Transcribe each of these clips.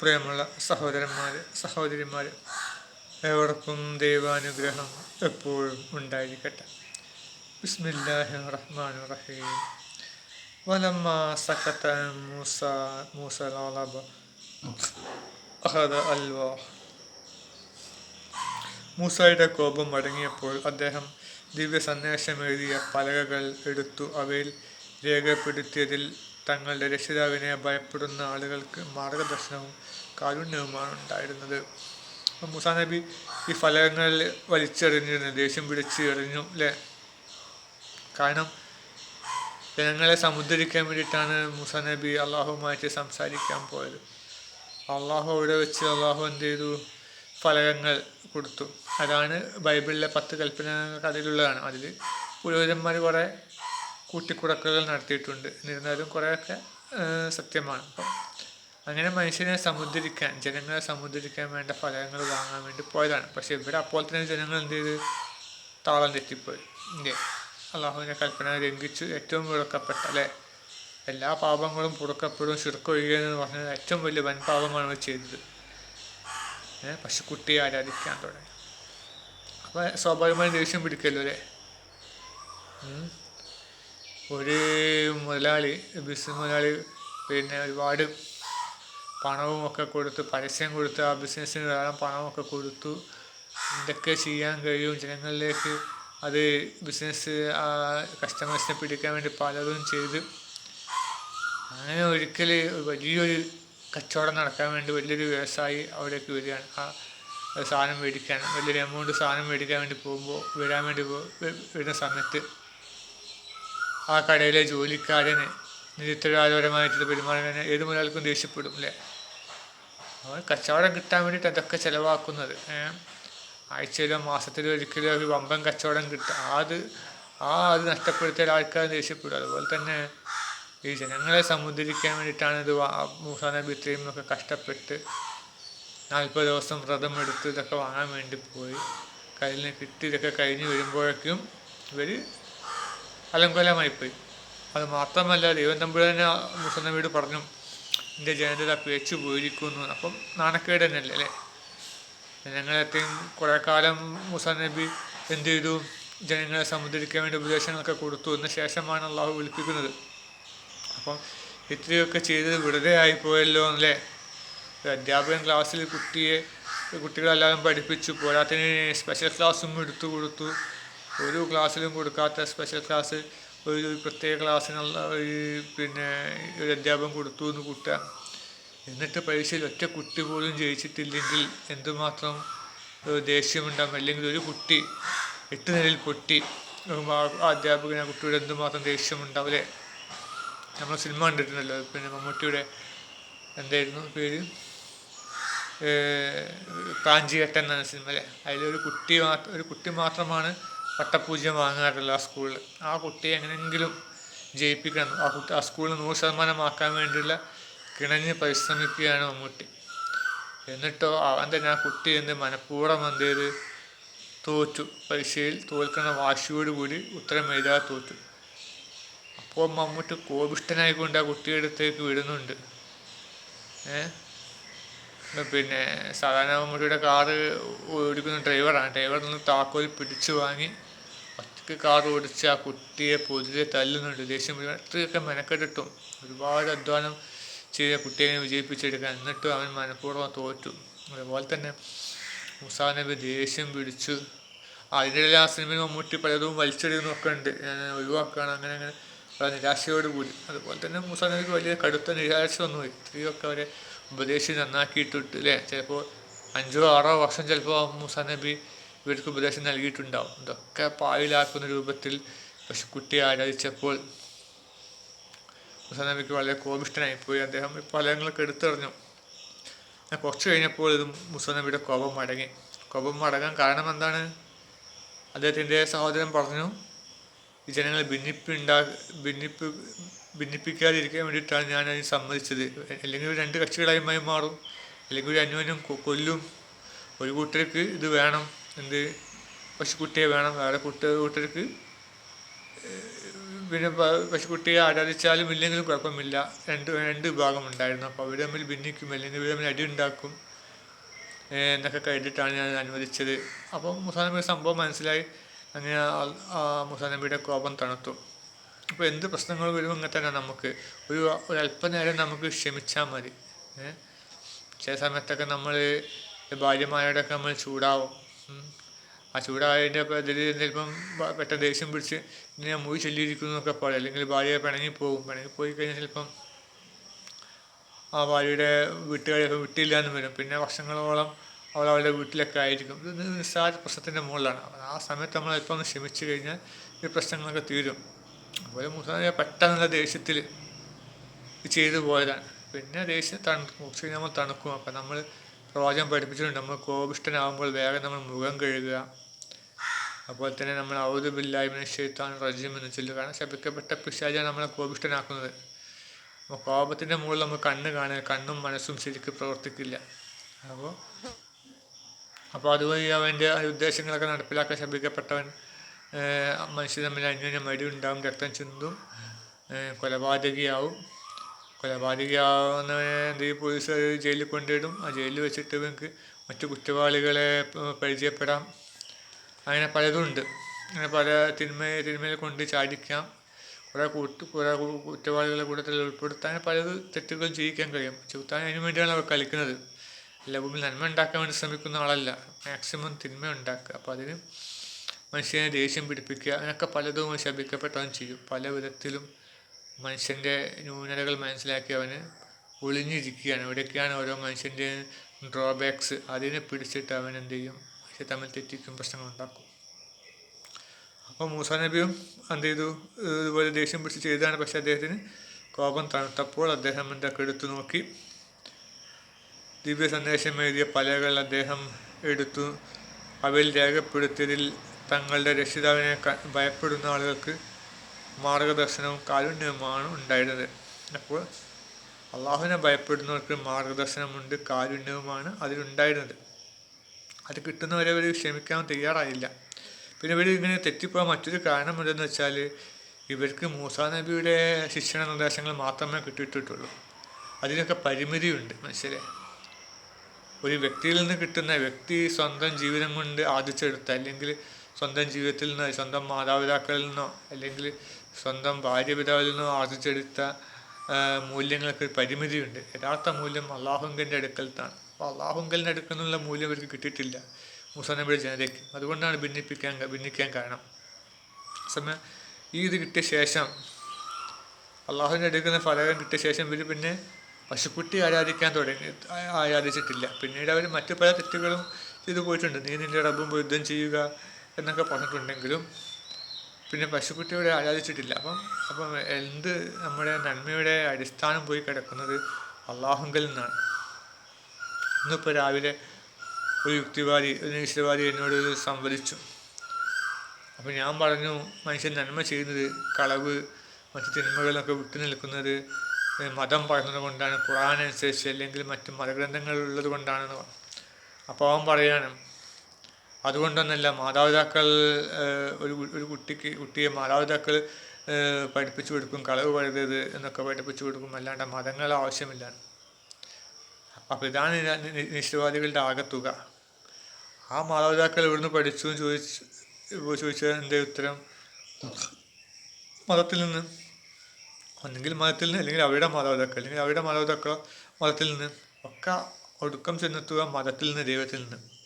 പ്രിയമുള്ള സഹോദരന്മാര് സഹോദരിമാര് ഏവർക്കും ദൈവാനുഗ്രഹം എപ്പോഴും ഉണ്ടായിരിക്കട്ടെ. ബിസ്മില്ലാഹി റഹ്മാൻ റഹീം വലമ്മ സക്കത്ത മൂസ മൂസ ലാലബ അഹദ അൽവാ. മൂസായുടെ കോപം അടങ്ങിയപ്പോൾ അദ്ദേഹം ദിവ്യ സന്ദേശം എഴുതിയ പലകകൾ എടുത്തു അവയിൽ രേഖപ്പെടുത്തിയതിൽ തങ്ങളുടെ രക്ഷിതാവിനെ ഭയപ്പെടുന്ന ആളുകൾക്ക് മാർഗദർശനവും കാരുണ്യവുമാണ് ഉണ്ടായിരുന്നത്. മൂസാ നബി ഈ ഫലകങ്ങളിൽ വലിച്ചെറിഞ്ഞിരുന്നു ദേഷ്യം പിടിച്ച് എറിഞ്ഞു അല്ലേ കാരണം ജനങ്ങളെ സമുദ്രിക്കാൻ വേണ്ടിയിട്ടാണ് മൂസാ നബി അള്ളാഹുമായിട്ട് സംസാരിക്കാൻ പോയത്. അള്ളാഹു അവിടെ വെച്ച് അള്ളാഹു എന്ത് ചെയ്തു? ഫലകങ്ങൾ കൊടുത്തു. അതാണ് ബൈബിളിലെ പത്ത് കൽപ്പന കഥയിലുള്ളതാണ് അതിൽ പുരോഹിതന്മാർ കുറേ കൂട്ടിക്കുറക്കുകൾ നടത്തിയിട്ടുണ്ട്. എന്നിരുന്നാലും കുറേയൊക്കെ സത്യമാണ്. അപ്പം അങ്ങനെ മനുഷ്യനെ സമുദ്രിക്കാൻ ജനങ്ങളെ സമുദ്രിക്കാൻ വേണ്ട ഫലങ്ങൾ വാങ്ങാൻ വേണ്ടി പോയതാണ്. പക്ഷെ ഇവിടെ അപ്പോൾ തന്നെ ജനങ്ങൾ എന്ത് ചെയ്ത്? താളം തെറ്റിപ്പോയി. ഇല്ലേ? അള്ളാഹുവിന്റെ കൽപ്പന ലംഘിച്ചു. ഏറ്റവും വിളക്കപ്പെട്ട അല്ലേ? എല്ലാ പാപങ്ങളും പുറക്കപ്പെടും ചുരുക്കൊഴിയുക എന്ന് പറഞ്ഞത് ഏറ്റവും വലിയ വൻപാപമാണ് അവർ ചെയ്തത്. പശുക്കുട്ടിയെ ആരാധിക്കാൻ തുടങ്ങി. അപ്പോൾ സ്വാഭാവികമായും ദേഷ്യം പിടിക്കല്ലോ അല്ലേ. ഒരു മുതലാളി ബിസിനസ് മുതലാളി പിന്നെ ഒരുപാട് പണവും ഒക്കെ കൊടുത്ത് പരസ്യം കൊടുത്ത് ആ ബിസിനസ്സിന് ധാരാളം പണമൊക്കെ കൊടുത്തു. എന്തൊക്കെ ചെയ്യാൻ കഴിയും? ജനങ്ങളിലേക്ക് അത് ബിസിനസ് കസ്റ്റമേഴ്സിനെ പിടിക്കാൻ വേണ്ടി പലതും ചെയ്ത്. അങ്ങനെ ഒരിക്കൽ വലിയൊരു കച്ചവടം നടക്കാൻ വേണ്ടി വലിയൊരു വ്യവസായി അവിടേക്ക് വരികയാണ്. ആ സാധനം മേടിക്കാൻ വലിയൊരു എമൗണ്ട് സാധനം മേടിക്കാൻ വേണ്ടി പോകുമ്പോൾ വരാൻ വേണ്ടി വരുന്ന സമയത്ത് ആ കടയിലെ ജോലിക്കാരന് നിരുത്തരവാദപരമായിട്ടുള്ള പെരുമാറുന്നതിന് ഏത് മുതലാൾക്കും ദേഷ്യപ്പെടും അല്ലേ അവൻ കച്ചവടം കിട്ടാൻ വേണ്ടിയിട്ട് അതൊക്കെ ചിലവാക്കുന്നത്? ആഴ്ചയിലോ മാസത്തിലോ ഒരിക്കലോ ഒരു വമ്പൻ കച്ചവടം കിട്ടുക അത് ആ അത് നഷ്ടപ്പെടുത്തിയാൽ ആൾക്കാർ ദേഷ്യപ്പെടും. അതുപോലെ തന്നെ ഈ ജനങ്ങളെ സമുദ്രിക്കാൻ വേണ്ടിയിട്ടാണ് ഇത് മൂസാ നബി ഇത്രയും ഒക്കെ കഷ്ടപ്പെട്ട് നാൽപ്പത് ദിവസം വ്രതം എടുത്ത് ഇതൊക്കെ വാങ്ങാൻ വേണ്ടി പോയി. കയ്യിൽ നിന്ന് കിട്ടി ഇതൊക്കെ കഴിഞ്ഞ് വരുമ്പോഴേക്കും ഇവർ അലങ്കോലമായിപ്പോയി. അത് മാത്രമല്ല ദൈവം തമ്പുരാനെ നബിയോട് പറഞ്ഞു എന്റെ ജനത പേച്ചു പോയിരിക്കുന്നു. അപ്പം നാണക്കേട് തന്നെയല്ലേ അല്ലേ? ജനങ്ങളെത്തെയും കുറേ കാലം മുസാ നബി എന്ത് ചെയ്തു? ജനങ്ങളെ സമുദ്രിക്കാൻ വേണ്ടി ഉപദേശങ്ങളൊക്കെ കൊടുത്തു. എന്ന ശേഷമാണ് അള്ളാഹു വിളിപ്പിക്കുന്നത്. അപ്പം ഇത്രയൊക്കെ ചെയ്തത് വെറുതെ ആയിപ്പോയല്ലോ അല്ലേ? അധ്യാപകൻ ക്ലാസ്സിൽ കുട്ടിയെ കുട്ടികളെല്ലാവരും പഠിപ്പിച്ചു. പോരാത്തിന് സ്പെഷ്യൽ ക്ലാസ്സും എടുത്തു കൊടുത്തു. ഒരു ക്ലാസ്സിലും കൊടുക്കാത്ത സ്പെഷ്യൽ ക്ലാസ് ഒരു പ്രത്യേക ക്ലാസ്സിനുള്ള ഒരു പിന്നെ ഒരു അധ്യാപകം കൊടുത്തു എന്ന് കൂട്ടുക. എന്നിട്ട് പരീക്ഷയിൽ ഒറ്റ കുട്ടി പോലും ജയിച്ചിട്ടില്ലെങ്കിൽ എന്തുമാത്രം ദേഷ്യമുണ്ടാകും അല്ലെങ്കിൽ ഒരു കുട്ടി എട്ട് നിലയിൽ പൊട്ടി ആ അധ്യാപകനെ കുട്ടിയുടെ എന്തുമാത്രം ദേഷ്യമുണ്ടാവും അല്ലേ? നമ്മൾ സിനിമ കണ്ടിട്ടുണ്ടല്ലോ. പിന്നെ മമ്മൂട്ടിയുടെ എന്തായിരുന്നു പേര്? പ്രാഞ്ചികട്ടൻ എന്ന സിനിമ അല്ലേ? അതിലൊരു കുട്ടി മാത്രം ഒരു കുട്ടി മാത്രമാണ് വട്ടപൂജ്യം വാങ്ങാറില്ല ആ സ്കൂളിൽ. ആ കുട്ടിയെ എങ്ങനെയെങ്കിലും ജയിപ്പിക്കണം. ആ കുട്ടി ആ സ്കൂളിൽ നൂറ് ശതമാനമാക്കാൻ വേണ്ടിയുള്ള കിണഞ്ഞ് പരിശ്രമിക്കുകയാണ് മമ്മൂട്ടി. എന്നിട്ടോ അവൻ തന്നെ ആ കുട്ടി എന്ത് മനഃപൂർവം എന്ത് ചെയ്ത് തോറ്റു. പരീക്ഷയിൽ തോൽക്കുന്ന വാശിയോട് കൂടി ഉത്തരം എഴുതാ തോറ്റു. അപ്പോൾ മമ്മൂട്ടി കോപിഷ്ടനായിക്കൊണ്ട് ആ കുട്ടിയുടെ അടുത്തേക്ക് വിടുന്നുണ്ട്. പിന്നെ സാധാരണ മമ്മൂട്ടിയുടെ കാറ് ഓടിക്കുന്ന ഡ്രൈവറാണ്. ഡ്രൈവറിൽ നിന്ന് താക്കോൽ പിടിച്ചു വാങ്ങി ഒറ്റയ്ക്ക് കാർ ഓടിച്ച് ആ കുട്ടിയെ പൊതുവെ തല്ലുന്നുണ്ട്. ദേഷ്യം അത്രയൊക്കെ മെനക്കെട്ടിട്ടും ഒരുപാട് അധ്വാനം ചെയ്ത കുട്ടിയെ വിജയിപ്പിച്ചെടുക്കാൻ. എന്നിട്ടും അവൻ മനഃപൂർവം തോറ്റു. അതുപോലെ തന്നെ മുസാ നബി ദേഷ്യം പിടിച്ചു. അതിനിടയിൽ ആ സിനിമയിൽ മമ്മൂട്ടി പലതും വലിച്ചെടുക്കുന്നൊക്കെ ഉണ്ട്. ഒഴിവാക്കുകയാണ്. അങ്ങനെ അങ്ങനെ വളരെ നിരാശയോട് കൂടി അതുപോലെ തന്നെ മുസാ നബിക്ക് വലിയ കടുത്ത നിരാശ വന്നു. ഇത്രയൊക്കെ അവരെ ഉപദേശിച്ച് നന്നാക്കിയിട്ടിട്ട് അല്ലേ? ചിലപ്പോൾ അഞ്ചോ ആറോ വർഷം ചിലപ്പോൾ മുസാ നബി ഇവർക്ക് ഉപദേശം നൽകിയിട്ടുണ്ടാവും. ഇതൊക്കെ പായിലാക്കുന്ന രൂപത്തിൽ പക്ഷെ കുട്ടിയെ ആരാധിച്ചപ്പോൾ നബിക്ക് വളരെ കോപിഷ്ടനായിപ്പോയി അദ്ദേഹം ഈ ഫലങ്ങളൊക്കെ എടുത്തെറിഞ്ഞു. എന്നാൽ കുറച്ച് കഴിഞ്ഞപ്പോൾ ഇത് മുസാ കോപം മടങ്ങി. കോപം മടങ്ങാൻ കാരണം എന്താണ്? അദ്ദേഹത്തിന്റെ സഹോദരൻ പറഞ്ഞു ഈ ജനങ്ങളെ ഭിന്നിപ്പുണ്ടാ ഭിന്നിപ്പ് ഭിന്നിപ്പിക്കാതിരിക്കാൻ വേണ്ടിയിട്ടാണ് ഞാൻ അതിന് സമ്മതിച്ചത്. അല്ലെങ്കിൽ രണ്ട് കക്ഷികളായി മാറും. അല്ലെങ്കിൽ ഒരു അന്യോന്യം കൊല്ലും. ഒരു കൂട്ടർക്ക് ഇത് വേണം. എന്ത് പശുക്കുട്ടിയെ വേണം വേറെ കുട്ടി കൂട്ടർക്ക് പിന്നെ പശുക്കുട്ടിയെ ആരാധിച്ചാലും ഇല്ലെങ്കിലും കുഴപ്പമില്ല. രണ്ട് രണ്ട് വിഭാഗം ഉണ്ടായിരുന്നു. അപ്പോൾ അവർ തമ്മിൽ ഭിന്നിക്കും അല്ലെങ്കിൽ ഇവർ തമ്മിൽ അടി ഉണ്ടാക്കും. എന്നൊക്കെ കഴിഞ്ഞിട്ടാണ് ഞാൻ അനുവദിച്ചത്. അപ്പം മുസാനബിയുടെ സംഭവം മനസ്സിലായി. അങ്ങനെ മുസാനബിയുടെ കോപം തണുത്തു. അപ്പോൾ എന്ത് പ്രശ്നങ്ങൾ വരും അങ്ങനെ തന്നെ നമുക്ക്. ഒരു ഒരു അല്പനേരം നമുക്ക് ക്ഷമിച്ചാൽ മതി. ചില സമയത്തൊക്കെ നമ്മൾ ഭാര്യമാരോടൊക്കെ നമ്മൾ ചൂടാവും. ആ ചൂടായതിന്റെ ഇതിൽ ചിലപ്പം പെട്ടെന്ന് ദേഷ്യം പിടിച്ച് ഇങ്ങനെ മുഴി ചൊല്ലിയിരിക്കുന്നു എന്നൊക്കെ പറയും അല്ലെങ്കിൽ ഭാര്യ പിണങ്ങി പോകും പിണങ്ങി പോയി കഴിഞ്ഞാൽ ചിലപ്പം ആ ഭാര്യയുടെ വീട്ടുകാരെ വിട്ടില്ല എന്ന് വരും. പിന്നെ വർഷങ്ങളോളം അവൾ അവളുടെ വീട്ടിലൊക്കെ ആയിരിക്കും. ഇത് നിസ്സാര പ്രശ്നത്തിന്റെ മുകളിലാണ്. ആ സമയത്ത് നമ്മൾ ഇപ്പം ഒന്ന് ക്ഷമിച്ചു കഴിഞ്ഞാൽ ഈ പ്രശ്നങ്ങളൊക്കെ തീരും. അതുപോലെ മുസ്ലിം പെട്ടെന്നുള്ള ദേഷ്യത്തിൽ ചെയ്തു പോയതാണ്. പിന്നെ ദേഷ്യം തണുക്കും മുസ്ലിം നമ്മൾ തണുക്കും. അപ്പം നമ്മൾ പ്രവാചകം പഠിപ്പിച്ചിട്ടുണ്ട് നമ്മൾ കോപിഷ്ടനാകുമ്പോൾ വേഗം നമ്മൾ മുഖം കഴുകുക. അതുപോലെ തന്നെ നമ്മൾ ഔതുബില്ലായ്മ ഷെയ്ത്താൻ റജീം എന്ന് ചൊല്ലുക. കാരണം ശപിക്കപ്പെട്ട പിശാചാണ് നമ്മളെ കോപിഷ്ടനാക്കുന്നത് അപ്പോൾ കോപത്തിന്റെ മുകളിൽ നമ്മൾ കണ്ണ് കാണുക. കണ്ണും മനസ്സും ശരിക്കും പ്രവർത്തിക്കില്ല. അപ്പോൾ അപ്പോൾ അതുവഴി അവന്റെ ഉദ്ദേശങ്ങളൊക്കെ നടപ്പിലാക്കാൻ ശപിക്കപ്പെട്ടവൻ മനുഷ്യ തമ്മിൽ അന്യോന്യം മടി ഉണ്ടാവും രക്തം ചിന്തും കൊലപാതകിയാവും. കൊലപാതകയാവുന്നവനെ എന്ത് പോലീസ് ജയിലിൽ കൊണ്ടിടും ആ ജയിലിൽ വെച്ചിട്ട് ഇവർക്ക് മറ്റു കുറ്റവാളികളെ പരിചയപ്പെടാം. അങ്ങനെ പലതുണ്ട്. അങ്ങനെ പല തിന്മ തിന്മയിൽ കൊണ്ട് ചാടിക്കാം. കുറേ കൂട്ട് കുറേ കുറ്റവാളികളെ കൂട്ടത്തിൽ ഉൾപ്പെടുത്താൻ പലത് തെറ്റുകൾ ചെയ്യിക്കാൻ കഴിയും. ചുത്താൻ അതിനു വേണ്ടിയാണ് അവർ കളിക്കുന്നത്. അല്ല ഭൂമിയിൽ നന്മ ഉണ്ടാക്കാൻ വേണ്ടി ശ്രമിക്കുന്ന ആളല്ല. മാക്സിമം തിന്മ ഉണ്ടാക്കുക. അപ്പോൾ അതിന് മനുഷ്യനെ ദേഷ്യം പിടിപ്പിക്കുക. അങ്ങനെയൊക്കെ പലതും ശപിക്കപ്പെട്ടവൻ ചെയ്യും. പല വിധത്തിലും മനുഷ്യന്റെ ന്യൂനതകൾ മനസ്സിലാക്കി അവന് ഒളിഞ്ഞിരിക്കുകയാണ്. എവിടെയൊക്കെയാണ് ഓരോ മനുഷ്യന്റെ ഡ്രോബാക്സ് അതിനെ പിടിച്ചിട്ട് അവൻ എന്ത് ചെയ്യും? പക്ഷെ തമ്മിൽ തെറ്റിക്കും പ്രശ്നങ്ങൾ ഉണ്ടാക്കും. അപ്പോൾ മൂസ നബിയും എന്ത് ചെയ്തു? ഇതുപോലെ ദേഷ്യം പിടിച്ച് ചെയ്തതാണ്. പക്ഷേ അദ്ദേഹത്തിന് കോപം തണുത്തപ്പോൾ അദ്ദേഹം എന്തൊക്കെ എടുത്തു നോക്കി? ദിവ്യ സന്ദേശം എഴുതിയ പലകൾ അദ്ദേഹം എടുത്തു. അവയിൽ രേഖപ്പെടുത്തിയതിൽ തങ്ങളുടെ രക്ഷിതാവിനെ ഭയപ്പെടുന്ന ആളുകൾക്ക് മാർഗദർശനവും കാരുണ്യവുമാണ് ഉണ്ടായിരുന്നത്. അപ്പോൾ അള്ളാഹുവിനെ ഭയപ്പെടുന്നവർക്ക് മാർഗദർശനമുണ്ട് കാരുണ്യവുമാണ് അതിലുണ്ടായിരുന്നത്. അത് കിട്ടുന്നവരെ അവർ ക്ഷമിക്കാൻ തയ്യാറായില്ല. പിന്നെ ഇവർ ഇങ്ങനെ തെറ്റിപ്പോകാൻ മറ്റൊരു കാരണം എന്തെന്ന് വെച്ചാൽ ഇവർക്ക് മൂസാ നബിയുടെ ശിക്ഷണ നിർദ്ദേശങ്ങൾ മാത്രമേ കിട്ടിയിട്ടുള്ളൂ. അതിനൊക്കെ പരിമിതിയുണ്ട് മനുഷ്യരെ. ഒരു വ്യക്തിയിൽ നിന്ന് കിട്ടുന്ന വ്യക്തി സ്വന്തം ജീവിതം കൊണ്ട് ആദിച്ചെടുത്ത അല്ലെങ്കിൽ സ്വന്തം ജീവിതത്തിൽ നിന്ന് സ്വന്തം മാതാപിതാക്കളിൽ നിന്നോ അല്ലെങ്കിൽ സ്വന്തം ഭാര്യപിതാവിൽ നിന്ന് ആർജിച്ചെടുത്ത മൂല്യങ്ങൾക്ക് പരിമിതിയുണ്ട്. യഥാർത്ഥ മൂല്യം അള്ളാഹുങ്കലിന്റെ അടുക്കലത്താണ് അപ്പോൾ അള്ളാഹുങ്കലിന്റെ അടുക്കൽ നിന്നുള്ള മൂല്യം അവർക്ക് കിട്ടിയിട്ടില്ല മുസനബിയുടെ ജനതയ്ക്ക്. അതുകൊണ്ടാണ് ഭിന്നിപ്പിക്കാൻ ഭിന്നിക്കാൻ കാരണം. സമയം ഈ ഇത് കിട്ടിയ ശേഷം അള്ളാഹുവിന്റെ അടുക്കുന്ന ഫലകം കിട്ടിയ ശേഷം ഇവർ പിന്നെ പശുക്കുട്ടി ആരാധിക്കാൻ തുടങ്ങി ആരാധിച്ചിട്ടില്ല. പിന്നീട് അവർ മറ്റു പല തെറ്റുകളും ചെയ്തു പോയിട്ടുണ്ട്. നീ നിന്റെ റബ്ബും യുദ്ധം ചെയ്യുക എന്നൊക്കെ പറഞ്ഞിട്ടുണ്ടെങ്കിലും പിന്നെ പശുക്കുട്ടിയോടെ ആരാധിച്ചിട്ടില്ല. അപ്പം അപ്പം എന്ത് നമ്മുടെ നന്മയുടെ അടിസ്ഥാനം പോയി കിടക്കുന്നത് അള്ളാഹുങ്കൽ നിന്നാണ്. ഇന്നിപ്പോൾ രാവിലെ ഒരു യുക്തിവാദി ഒരു നിശ്ചയവാദി എന്നോട് സംവദിച്ചു. അപ്പോൾ ഞാൻ പറഞ്ഞു മനുഷ്യൻ നന്മ ചെയ്യുന്നത് കളവ് മറ്റ് തിന്മകളൊക്കെ വിട്ടു നിൽക്കുന്നത് മതം പറയുന്നത് കൊണ്ടാണ് ഖുറാൻ അനുസരിച്ച് അല്ലെങ്കിൽ മറ്റ് മതഗ്രന്ഥങ്ങൾ ഉള്ളത് കൊണ്ടാണെന്ന് പറഞ്ഞു. അപ്പോൾ അവൻ പറയാണ് അതുകൊണ്ടൊന്നല്ല മാതാപിതാക്കൾ ഒരു ഒരു കുട്ടിക്ക് കുട്ടിയെ മാതാപിതാക്കൾ പഠിപ്പിച്ചു കൊടുക്കും കളവ് പഴുതത് എന്നൊക്കെ പഠിപ്പിച്ചു കൊടുക്കും അല്ലാണ്ട് മതങ്ങൾ ആവശ്യമില്ല. അപ്പോൾ ഇതാണ് നിശ്ചയവാദികളുടെ ആകത്തുക ആ മാതാപിതാക്കൾ ഇവിടുന്ന് പഠിച്ചു എന്ന് ചോദിച്ച് ചോദിച്ചാൽ എന്റെ ഉത്തരം? മതത്തിൽ നിന്ന്. ഒന്നെങ്കിൽ മതത്തിൽ നിന്ന് അല്ലെങ്കിൽ അവരുടെ മാതാപിതാക്കൾ അല്ലെങ്കിൽ അവരുടെ മാതാപിതാക്കളോ മതത്തിൽ നിന്ന്. ഒക്കെ ഒടുക്കം ചെന്നെത്തുക മതത്തിൽ നിന്ന് ദൈവത്തിൽ നിന്ന്.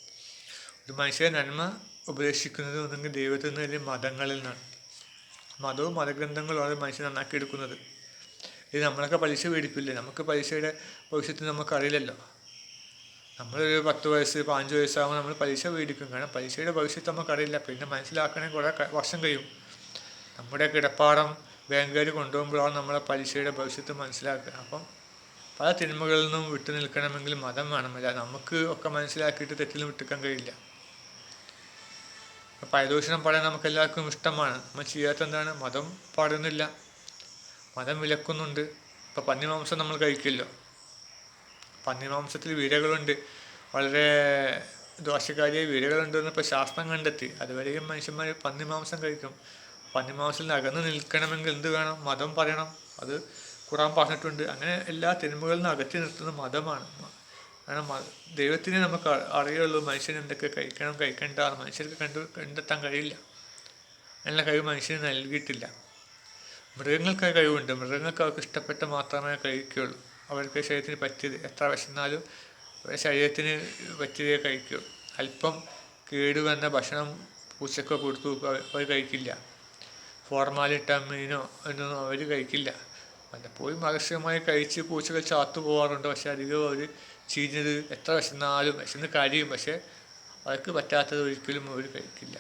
ഒരു മനുഷ്യ നന്മ ഉപദേശിക്കുന്നത് ഒന്നെങ്കിൽ ദൈവത്തിൽ നിന്ന് അല്ലെങ്കിൽ മതങ്ങളിൽ നിന്നാണ്. മതവും മതഗ്രന്ഥങ്ങളുമാണ് മനുഷ്യൻ നന്നാക്കി എടുക്കുന്നത് ഇത് നമ്മളൊക്കെ പലിശ മേടിപ്പില്ലേ നമുക്ക് പലിശയുടെ ഭവിഷ്യത്തിൽ നമുക്കറിയില്ലല്ലോ. നമ്മളൊരു പത്ത് വയസ്സ് പതിനഞ്ച് വയസ്സാകുമ്പോൾ നമ്മൾ പലിശ മേടിക്കും. കാരണം പലിശയുടെ ഭവിഷ്യത്ത് നമുക്കറിയില്ല. പിന്നെ മനസ്സിലാക്കണമെങ്കിൽ കുറേ വർഷം കഴിയും. നമ്മുടെ കിടപ്പാടം ബാങ്കുകാർ കൊണ്ടുപോകുമ്പോഴാണ് നമ്മളെ പലിശയുടെ ഭവിഷ്യത്ത് മനസ്സിലാക്കുക. അപ്പം പല തിന്മകളിൽ നിന്നും വിട്ടു നിൽക്കണമെങ്കിൽ മതം വേണമല്ല നമുക്ക് ഒക്കെ മനസ്സിലാക്കിയിട്ട് തെറ്റിൽ വിട്ടിക്കാൻ കഴിയില്ല. പരദൂഷണം പറയാൻ നമുക്ക് എല്ലാവർക്കും ഇഷ്ടമാണ്. നമ്മൾ ചെയ്യാത്ത എന്താണ് മതം പാടുന്നില്ല. മതം വിലക്കുന്നുണ്ട്. ഇപ്പോൾ പന്നിമാംസം നമ്മൾ കഴിക്കില്ല പന്നിമാംസത്തിൽ വീരകളുണ്ട്. വളരെ ദോഷകാരിയായ വീരകളുണ്ടെന്ന് ഇപ്പോൾ ശാസ്ത്രം കണ്ടെത്തി. അതുവരെയും മനുഷ്യന്മാർ പന്നിമാംസം കഴിക്കും. പന്നിമാംസത്തിൽ അകന്ന് നിൽക്കണമെങ്കിൽ എന്ത് വേണം? മതം പറയണം. അത് ഖുറാൻ പറഞ്ഞിട്ടുണ്ട്. അങ്ങനെ എല്ലാ തിന്മകളിൽ നിന്ന് അകറ്റി നിർത്തുന്ന മതമാണ്. കാരണം ദൈവത്തിനെ നമുക്ക് അറിയുള്ളൂ മനുഷ്യൻ എന്തൊക്കെ കഴിക്കണം കഴിക്കണ്ട മനുഷ്യർക്ക് കണ്ടു കണ്ടെത്താൻ കഴിയില്ല. അതിനുള്ള കഴിവ് മനുഷ്യന് നൽകിയിട്ടില്ല. മൃഗങ്ങൾക്ക് കഴിവുണ്ട്. മൃഗങ്ങൾക്ക് അവർക്ക് ഇഷ്ടപ്പെട്ട മാത്രമേ കഴിക്കുകയുള്ളൂ. അവർക്ക് ശരീരത്തിന് പറ്റിയത് എത്ര വിശന്നാലും ശരീരത്തിന് പറ്റിയതേ കഴിക്കുകയുള്ളൂ. അല്പം കേടുവന്ന ഭക്ഷണം പൂച്ചക്കോ കൊടുത്തു അവ- അവർ കഴിക്കില്ല. ഫോർമാലിട്ട മീനോ എന്നൊന്നും അവർ കഴിക്കില്ല. വല്ലപ്പോഴും ആകർഷകമായി കഴിച്ച് പൂച്ചകൾ ചാത്തു പോകാറുണ്ട് പക്ഷെ അധികം അവർ ചീഞ്ഞത് എത്ര വിശന്നാലും വിശന്ന് കഴിയും പക്ഷെ അവർക്ക് പറ്റാത്തത് ഒരിക്കലും അവർ കഴിക്കില്ല.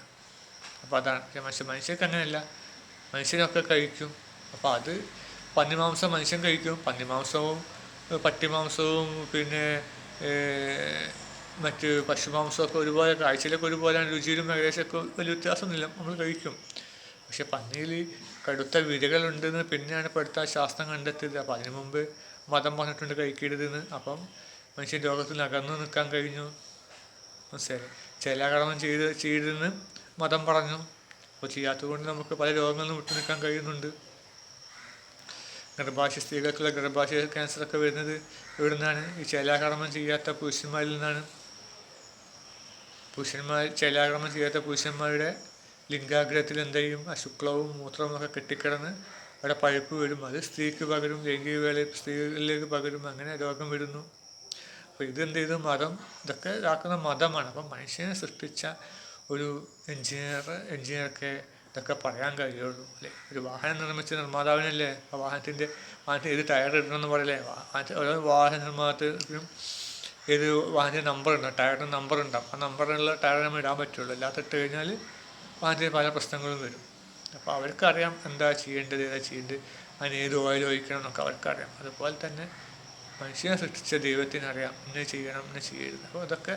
അപ്പോൾ അതാണ്. മനുഷ്യ മനുഷ്യർക്ക് അങ്ങനെയല്ല. മനുഷ്യനൊക്കെ കഴിക്കും. അപ്പോൾ അത് പന്നിമാംസം മനുഷ്യൻ കഴിക്കും. പന്നിമാംസവും പട്ടിമാംസവും പിന്നെ മറ്റ് പശുമാംസമൊക്കെ ഒരുപോലെ കാഴ്ചയിലൊക്കെ ഒരുപോലെയാണ് രുചിയിലും ഏകദേശമൊക്കെ വലിയ വ്യത്യാസമൊന്നുമില്ല. നമ്മൾ കഴിക്കും. പക്ഷെ പന്നിയിൽ കടുത്ത വിരകളുണ്ടെന്ന് പിന്നെയാണ് ഇപ്പോഴത്തെ ശാസ്ത്രം കണ്ടെത്തിയത്. അപ്പോൾ അതിനു മുമ്പ് മതം പറഞ്ഞിട്ടുണ്ട് കഴിക്കരുതെന്ന്. അപ്പം മനുഷ്യൻ രോഗത്തിൽ അകന്നു നിൽക്കാൻ കഴിഞ്ഞു. മനസ്സിലായി ചില കർമ്മം ചെയ്ത് ചെയ്തെന്ന് മതം പറഞ്ഞു. അപ്പോൾ ചെയ്യാത്തത് കൊണ്ട് നമുക്ക് പല രോഗങ്ങളിൽ നിന്ന് വിട്ടു നിൽക്കാൻ കഴിയുന്നുണ്ട്. ഗർഭാശയ സ്ത്രീകൾക്കുള്ള ഗർഭാശയ ക്യാൻസറൊക്കെ വരുന്നത് ഇവിടെ നിന്നാണ് ഈ ചേലാകർമ്മം ചെയ്യാത്ത പുരുഷന്മാരിൽ നിന്നാണ്. പുരുഷന്മാർ ചേലാകർമ്മം ചെയ്യാത്ത പുരുഷന്മാരുടെ ലിംഗാഗ്രഹത്തിൽ എന്തെയും അശുക്ലവും മൂത്രവും ഒക്കെ കെട്ടിക്കിടന്ന് അവിടെ പഴുപ്പ് വരും. അത് സ്ത്രീക്ക് പകരും ലൈംഗിക വേള സ്ത്രീകളിലേക്ക് പകരും. അങ്ങനെ രോഗം വരുന്നു. അപ്പോൾ ഇതെന്ത് ചെയ്തു? മതം ഇതൊക്കെ ഇതാക്കുന്ന മതമാണ്. അപ്പം മനുഷ്യനെ സൃഷ്ടിച്ച ഒരു എഞ്ചിനീയർ എഞ്ചിനീയർക്ക് ഇതൊക്കെ പറയാൻ കഴിയുള്ളൂ അല്ലേ? ഒരു വാഹനം നിർമ്മിച്ച നിർമ്മാതാവിനല്ലേ? ആ വാഹനത്തിന്റെ വാഹനത്തിന് ഏത് ടയർ ഇടണമെന്ന് പറയലേ വാഹനത്തിൽ ഓരോ വാഹന നിർമ്മാണത്തിനും ഏത് വാഹനത്തിന്റെ നമ്പർ ഉണ്ടാവും ടയറിന് നമ്പർ ഉണ്ടാവും ആ നമ്പറിനുള്ള ടയർ നമ്മൾ ഇടാൻ പറ്റുള്ളൂ. അല്ലാതെ ഇട്ട് കഴിഞ്ഞാൽ വാഹനത്തിന് പല പ്രശ്നങ്ങളും വരും. അപ്പോൾ അവർക്കറിയാം എന്താ ചെയ്യേണ്ടത് ഏതാ ചെയ്യേണ്ടത്? അതിന് ഏത് ഓയിൽ ഒഴിക്കണം എന്നൊക്കെ അവർക്കറിയാം. അതുപോലെ തന്നെ മനുഷ്യനെ സൃഷ്ടിച്ച ദൈവത്തിനറിയാം. ഇന്ന് ചെയ്യണം ഇന്ന് ചെയ്യരുത്. അപ്പോൾ അതൊക്കെ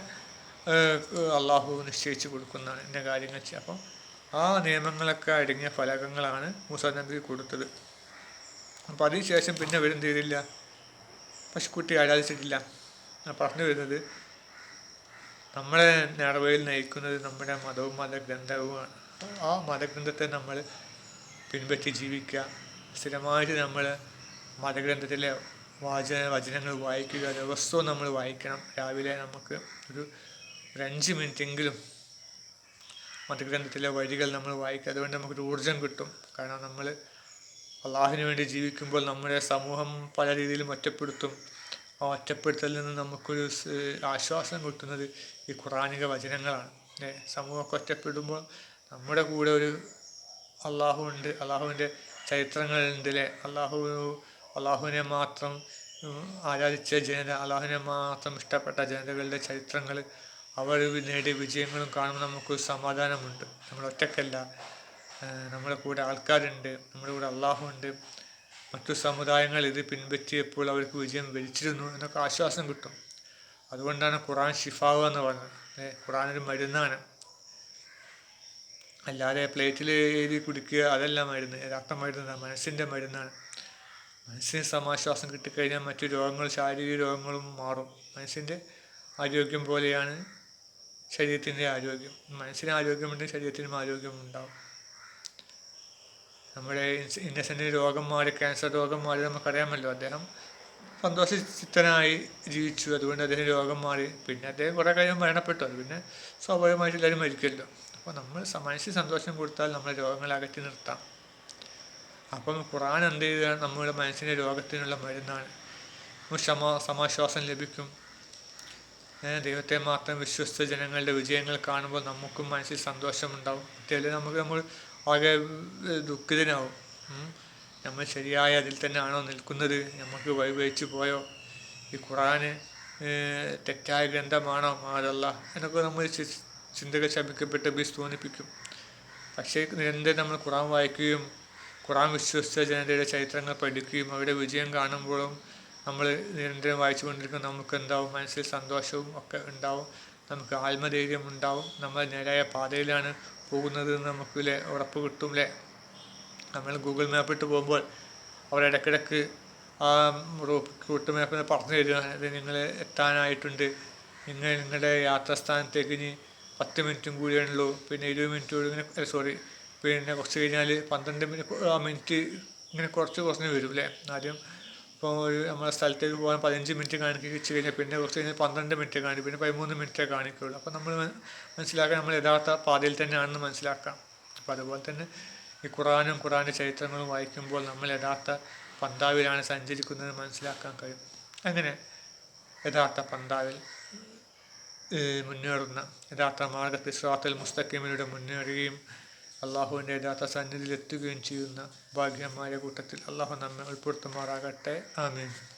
അള്ളാഹു നിശ്ചയിച്ച് കൊടുക്കുന്നതാണ് എന്റെ കാര്യങ്ങൾ ചെയ്യുക അപ്പം ആ നിയമങ്ങളൊക്കെ അടങ്ങിയ ഫലകങ്ങളാണ് മൂസാ നബി കൊടുത്തത്. അപ്പോൾ അതിനുശേഷം പിന്നെ വരും ചെയ്തില്ല? പശുക്കുട്ടി ആരാധിച്ചിട്ടില്ല. പറഞ്ഞു വരുന്നത് നമ്മളെ നടവയിൽ നയിക്കുന്നത് നമ്മുടെ മതവും മതഗ്രന്ഥവുമാണ്. ആ മതഗ്രന്ഥത്തെ നമ്മൾ പിൻപറ്റി ജീവിക്കുക. സ്ഥിരമായിട്ട് നമ്മൾ മതഗ്രന്ഥത്തിലെ വാചന വചനങ്ങൾ വായിക്കുക ദിവസവും നമ്മൾ വായിക്കണം. രാവിലെ നമുക്ക് ഒരു ഒരു അഞ്ച് മിനിറ്റെങ്കിലും മതഗ്രന്ഥത്തിലെ വഴികൾ നമ്മൾ വായിക്കുക. അതുകൊണ്ട് നമുക്കൊരു ഊർജം കിട്ടും. കാരണം നമ്മൾ അള്ളാഹിന് വേണ്ടി ജീവിക്കുമ്പോൾ നമ്മുടെ സമൂഹം പല രീതിയിലും ഒറ്റപ്പെടുത്തും. ആ ഒറ്റപ്പെടുത്തലിൽ നിന്ന് നമുക്കൊരു ആശ്വാസം കിട്ടുന്നത് ഈ ഖുറാനിക വചനങ്ങളാണ്. സമൂഹമൊക്കെ ഒറ്റപ്പെടുമ്പോൾ നമ്മുടെ കൂടെ ഒരു അള്ളാഹു ഉണ്ട്. അള്ളാഹുവിന്റെ ചരിത്രങ്ങളുണ്ട് അല്ലേ അള്ളാഹു അള്ളാഹുവിനെ മാത്രം ആരാധിച്ച ജനത അള്ളാഹുവിനെ മാത്രം ഇഷ്ടപ്പെട്ട ജനതകളുടെ ചരിത്രങ്ങൾ അവർ നേടിയ വിജയങ്ങളും കാണുമ്പോൾ നമുക്ക് സമാധാനമുണ്ട്. നമ്മൾ ഒറ്റക്കല്ല. നമ്മുടെ കൂടെ ആൾക്കാരുണ്ട് നമ്മുടെ കൂടെ അള്ളാഹുണ്ട്. മറ്റു സമുദായങ്ങൾ ഇത് പിൻപറ്റിയപ്പോൾ അവർക്ക് വിജയം വരിച്ചിരുന്നു എന്നൊക്കെ ആശ്വാസം കിട്ടും. അതുകൊണ്ടാണ് ഖുറാൻ ഷിഫാവ് എന്ന് പറഞ്ഞത്. ഖുറാൻ ഒരു മരുന്നാണ്. അല്ലാതെ പ്ലേറ്റിൽ എഴുതി കുടിക്കുക അതെല്ലാം മരുന്ന് യഥാർത്ഥ മരുന്നാണ് മനസ്സിന്റെ മരുന്നാണ്. മനസ്സിന് സമാശ്വാസം കിട്ടിക്കഴിഞ്ഞാൽ മറ്റു രോഗങ്ങൾ ശാരീരിക രോഗങ്ങളും മാറും. മനസ്സിന്റെ ആരോഗ്യം പോലെയാണ് ശരീരത്തിന്റെ ആരോഗ്യം. മനസ്സിന് ആരോഗ്യമുണ്ട് ശരീരത്തിനും ആരോഗ്യം ഉണ്ടാവും. നമ്മുടെ ഇന്നസെന്റ് രോഗം മാറി ക്യാൻസർ രോഗം മാറി നമുക്കറിയാമല്ലോ. അദ്ദേഹം സന്തോഷചിത്തനായി ജീവിച്ചു. അതുകൊണ്ട് അദ്ദേഹം രോഗം മാറി. പിന്നെ അദ്ദേഹം കുറേ കാര്യം മരണപ്പെട്ടു. പിന്നെ സ്വാഭാവികമായിട്ട് എല്ലാവരും മരിക്കുമല്ലോ. അപ്പോൾ നമ്മൾ മനസ്സിൽ സന്തോഷം കൊടുത്താൽ നമ്മളെ രോഗങ്ങളെ അകറ്റി നിർത്താം. അപ്പം ഖുറാൻ എന്ത് ചെയ്യുക നമ്മുടെ മനസ്സിന്റെ രോഗത്തിനുള്ള മരുന്നാണ്. നമുക്ക് ക്ഷമ സമാശ്വാസം ലഭിക്കും. ദൈവത്തെ മാത്രം വിശ്വസിച്ച ജനങ്ങളുടെ വിജയങ്ങൾ കാണുമ്പോൾ നമുക്കും മനസ്സിൽ സന്തോഷമുണ്ടാവും. മറ്റേ നമുക്ക് നമ്മൾ ആകെ ദുഃഖിതനാവും. നമ്മൾ ശരിയായ അതിൽ തന്നെയാണോ നിൽക്കുന്നത്? നമുക്ക് വഴിവഴിച്ച് പോയോ? ഈ ഖുറാന് തെറ്റായ ഗ്രന്ഥമാണോ? മാതല്ല എന്നൊക്കെ നമ്മൾ ചിന്തകൾ ശമിക്കപ്പെട്ട് ബീസ് തോന്നിപ്പിക്കും. പക്ഷേ നിരന്തരം നമ്മൾ ഖുറാൻ വായിക്കുകയും ഖുറാൻ വിശ്വസിച്ച ജനതയുടെ ചരിത്രങ്ങൾ പഠിക്കുകയും അവരുടെ വിജയം കാണുമ്പോഴും നമ്മൾ നിരന്തരം വായിച്ചുകൊണ്ടിരിക്കും നമുക്ക് എന്താവും മനസ്സിൽ സന്തോഷവും ഒക്കെ ഉണ്ടാവും. നമുക്ക് ആത്മധൈര്യം ഉണ്ടാവും. നമ്മൾ നേരായ പാതയിലാണ് പോകുന്നത് എന്ന് നമുക്ക് ഇല്ലേ ഉറപ്പ് കിട്ടും അല്ലേ നമ്മൾ ഗൂഗിൾ മാപ്പ് ഇട്ട് പോകുമ്പോൾ അവർ ഇടയ്ക്കിടയ്ക്ക് ആ റൂട്ട് മാപ്പിൽ പറഞ്ഞു തരുവാണ് അത് നിങ്ങൾ എത്താനായിട്ടുണ്ട്. നിങ്ങൾ നിങ്ങളുടെ യാത്രാസ്ഥാനത്തേക്ക് ഇനി പത്ത് മിനിറ്റും കൂടിയാണല്ലോ പിന്നെ ഇരുപത് മിനിറ്റ് കൂടി സോറി പിന്നെ കുറച്ച് കഴിഞ്ഞാൽ പന്ത്രണ്ട് മിനിറ്റ് ഇങ്ങനെ കുറച്ച് കുറഞ്ഞ് വരും അല്ലേ ആദ്യം ഇപ്പോൾ ഒരു നമ്മുടെ സ്ഥലത്തേക്ക് പോകാൻ പതിനഞ്ച് മിനിറ്റ് കാണിച്ച് കഴിഞ്ഞാൽ പിന്നെ കുറച്ച് കഴിഞ്ഞാൽ പന്ത്രണ്ട് മിനിറ്റ് കാണിക്കും പിന്നെ പതിമൂന്ന് മിനിറ്റേ കാണിക്കുകയുള്ളൂ അപ്പോൾ നമ്മൾ മനസ്സിലാക്കാൻ നമ്മൾ യഥാർത്ഥ പാതയിൽ തന്നെയാണെന്ന് മനസ്സിലാക്കാം. അപ്പോൾ അതുപോലെ തന്നെ ഈ ഖുറാനും ഖുറാന്റെ ചരിത്രങ്ങളും വായിക്കുമ്പോൾ നമ്മൾ യഥാർത്ഥ പന്താവിലാണ് സഞ്ചരിക്കുന്നത് മനസ്സിലാക്കാൻ കഴിയും. അങ്ങനെ യഥാർത്ഥ പന്താവിൽ മുന്നേറുന്ന യഥാർത്ഥ മാർഗത്തിൽ സ്വാത്തൽ മുസ്തഖിമിലൂടെ മുന്നേറുകയും അള്ളാഹുവിന്റെ യഥാർത്ഥ സന്നിധിയിൽ എത്തുകയും ചെയ്യുന്ന ഭാഗ്യന്മാരുടെ കൂട്ടത്തിൽ അള്ളാഹു നമ്മെ ഉൾപ്പെടുത്തുമാറാകട്ടെ. ആമീൻ.